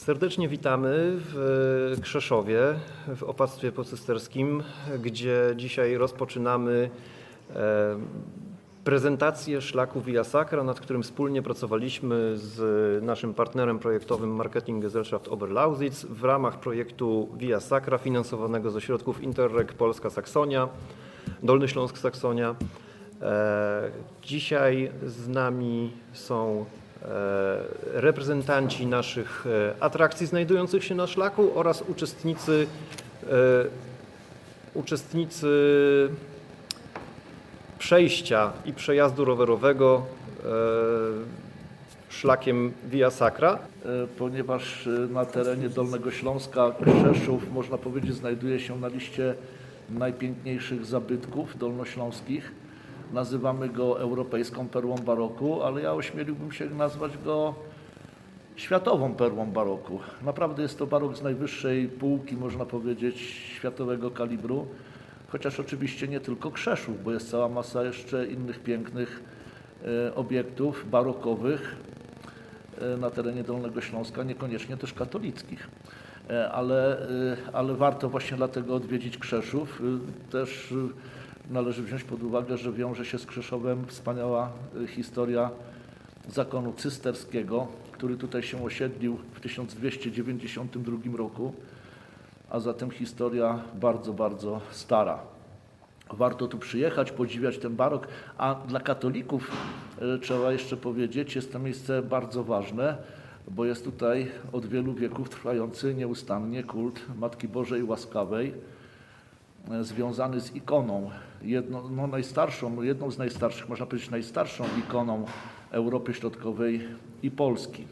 Serdecznie witamy w Krzeszowie, w opactwie pocysterskim, gdzie dzisiaj rozpoczynamy e, prezentację szlaku Via Sacra, nad którym wspólnie pracowaliśmy z naszym partnerem projektowym Marketing Gesellschaft Oberlausitz w ramach projektu Via Sacra finansowanego ze środków Interreg Polska-Saksonia, Dolny Śląsk-Saksonia. E, Dzisiaj z nami są e, reprezentanci naszych e, atrakcji znajdujących się na szlaku oraz uczestnicy, e, uczestnicy przejścia i przejazdu rowerowego e, szlakiem Via Sacra. e, ponieważ e, na terenie Dolnego Śląska Krzeszów, można powiedzieć, znajduje się na liście najpiękniejszych zabytków dolnośląskich. Nazywamy go europejską perłą baroku, ale ja ośmieliłbym się nazwać go światową perłą baroku. Naprawdę jest to barok z najwyższej półki, można powiedzieć, światowego kalibru. Chociaż oczywiście nie tylko Krzeszów, bo jest cała masa jeszcze innych pięknych e, obiektów barokowych, e, na terenie Dolnego Śląska, niekoniecznie też katolickich. E, Ale, ale warto właśnie dlatego odwiedzić Krzeszów. Też należy wziąć pod uwagę, że wiąże się z Krzeszowem wspaniała e, historia zakonu cysterskiego, który tutaj się osiedlił w 1292 roku, a zatem historia bardzo, bardzo stara. Warto tu przyjechać, podziwiać ten barok, a dla katolików e, trzeba jeszcze powiedzieć, jest to miejsce bardzo ważne, bo jest tutaj od wielu wieków trwający nieustannie kult Matki Bożej Łaskawej, związany z ikoną, jedną, no najstarszą, jedną z najstarszych, można powiedzieć najstarszą ikoną Europy Środkowej i Polski.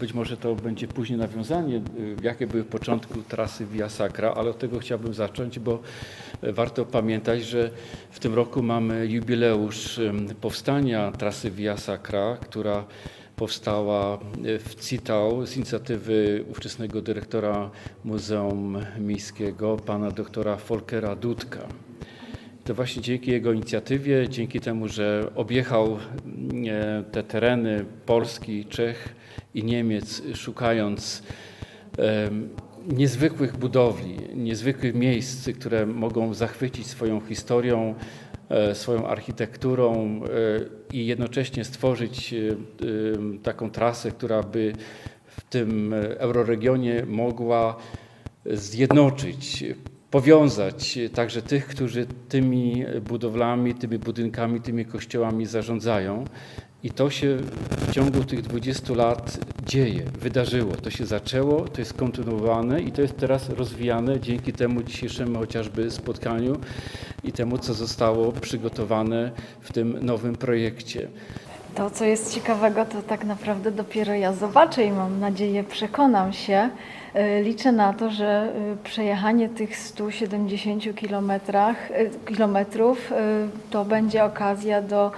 Być może to będzie później nawiązanie, y, jakie były początku trasy Via Sacra, ale od tego chciałbym zacząć, bo y, warto pamiętać, że w tym roku mamy jubileusz powstania trasy Via Sacra, która powstała y, w Citał z inicjatywy ówczesnego dyrektora Muzeum Miejskiego, pana doktora Volkera Dudka. To właśnie dzięki jego inicjatywie, dzięki temu, że objechał e, te tereny Polski, Czech i Niemiec, szukając em, niezwykłych budowli, niezwykłych miejsc, które mogą zachwycić swoją historią, e, swoją architekturą e, i jednocześnie stworzyć e, taką trasę, która by w tym e, euroregionie mogła zjednoczyć, powiązać także tych, którzy tymi budowlami, tymi budynkami, tymi kościołami zarządzają. I to się w ciągu tych 20 lat dzieje, wydarzyło. To się zaczęło, to jest kontynuowane i to jest teraz rozwijane dzięki temu dzisiejszemu chociażby spotkaniu i temu, co zostało przygotowane w tym nowym projekcie. To, co jest ciekawego, to tak naprawdę dopiero ja zobaczę i mam nadzieję, przekonam się. Y, Liczę na to, że y, przejechanie tych 170 kilometrach, y, kilometrów to będzie okazja do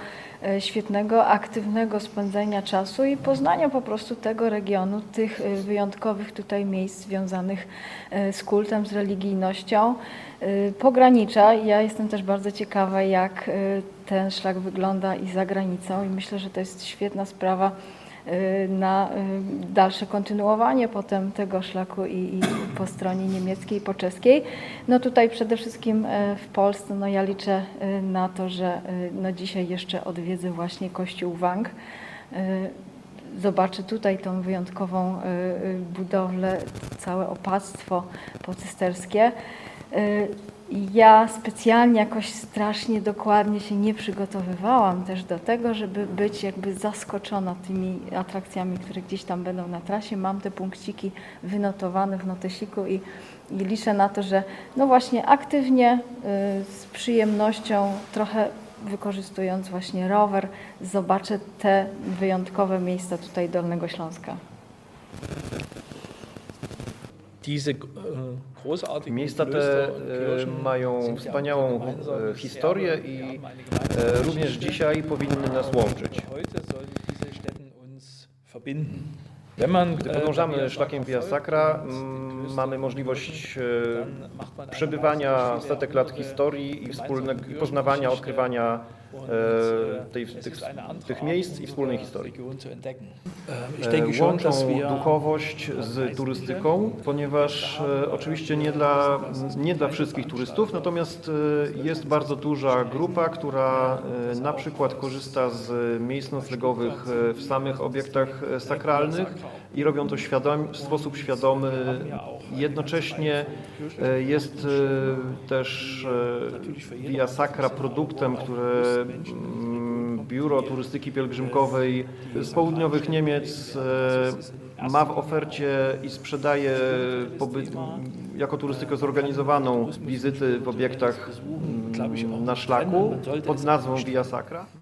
świetnego, aktywnego spędzenia czasu i poznania po prostu tego regionu, tych y, wyjątkowych tutaj miejsc związanych y, z kultem, z religijnością. Pogranicza. Ja jestem też bardzo ciekawa, jak ten szlak wygląda i za granicą i myślę, że to jest świetna sprawa na y, dalsze kontynuowanie potem tego szlaku i, i po stronie niemieckiej, po czeskiej. No tutaj przede wszystkim y, w Polsce, no ja liczę y, na to, że y, no dzisiaj jeszcze odwiedzę właśnie Kościół Wang. Y, Zobaczę tutaj tą wyjątkową y, y, budowlę, całe opactwo pocysterskie. Ja specjalnie jakoś strasznie dokładnie się nie przygotowywałam też do tego, żeby być jakby zaskoczona tymi atrakcjami, które gdzieś tam będą na trasie. Mam te punkciki wynotowane w notesiku i, i liczę na to, że no właśnie aktywnie, y, z przyjemnością, trochę wykorzystując właśnie rower, zobaczę te wyjątkowe miejsca tutaj Dolnego Śląska. Diese äh, Miejsca te e, mają wspaniałą e, historię i e, również dzisiaj powinny nas łączyć. Gdy äh, podążamy szlakiem Via Sacra, mm, mamy możliwość e, przebywania setek lat historii i wspólnego poznawania, odkrywania e, äh, tej, tych, tych miejsc i wspólnej historii. Ähm, E, Łączą duchowość z turystyką, ponieważ e, oczywiście nie dla, nie dla wszystkich turystów, natomiast e, jest bardzo duża grupa, która e, na przykład korzysta z miejsc noclegowych e, w samych obiektach e, sakralnych i robią to świadom, w sposób świadomy. Jednocześnie e, jest e, też e, Via Sacra produktem, które mm, Biuro Turystyki Pielgrzymkowej z południowych Niemiec ma w ofercie i sprzedaje pobyt, jako turystykę zorganizowaną wizyty w obiektach mm, na szlaku pod nazwą Via Sacra.